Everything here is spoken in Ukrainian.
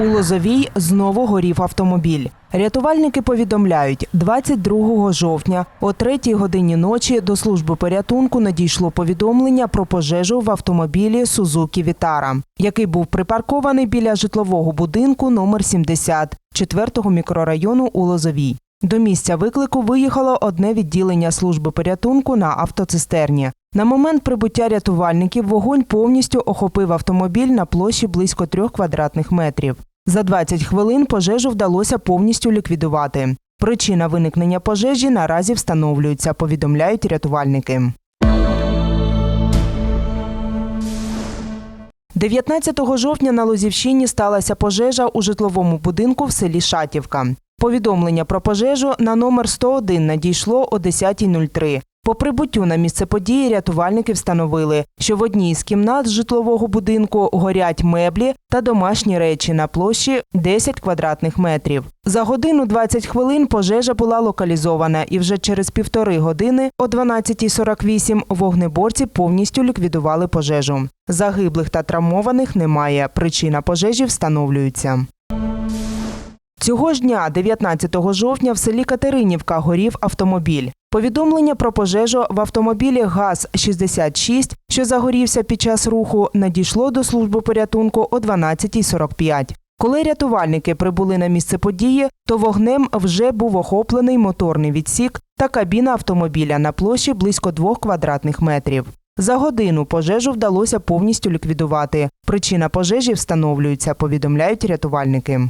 У Лозовій знову горів автомобіль. Рятувальники повідомляють, 22 жовтня о 3 годині ночі до служби порятунку надійшло повідомлення про пожежу в автомобілі Сузукі Вітара, який був припаркований біля житлового будинку номер 70 4-го мікрорайону у Лозовій. До місця виклику виїхало одне відділення служби порятунку на автоцистерні. На момент прибуття рятувальників вогонь повністю охопив автомобіль на площі близько трьох квадратних метрів. За 20 хвилин пожежу вдалося повністю ліквідувати. Причина виникнення пожежі наразі встановлюється, повідомляють рятувальники. 19 жовтня на Лозівщині сталася пожежа у житловому будинку в селі Шатівка. Повідомлення про пожежу на номер 101 надійшло о 10.03. По прибуттю на місце події рятувальники встановили, що в одній з кімнат житлового будинку горять меблі та домашні речі на площі 10 квадратних метрів. За годину 20 хвилин пожежа була локалізована, і вже через півтори години о 12.48 вогнеборці повністю ліквідували пожежу. Загиблих та травмованих немає. Причина пожежі встановлюється. Цього ж дня, 19 жовтня, в селі Катеринівка горів автомобіль. Повідомлення про пожежу в автомобілі ГАЗ-66, що загорівся під час руху, надійшло до служби порятунку о 12.45. Коли рятувальники прибули на місце події, то вогнем вже був охоплений моторний відсік та кабіна автомобіля на площі близько двох квадратних метрів. За годину пожежу вдалося повністю ліквідувати. Причина пожежі встановлюється, повідомляють рятувальники.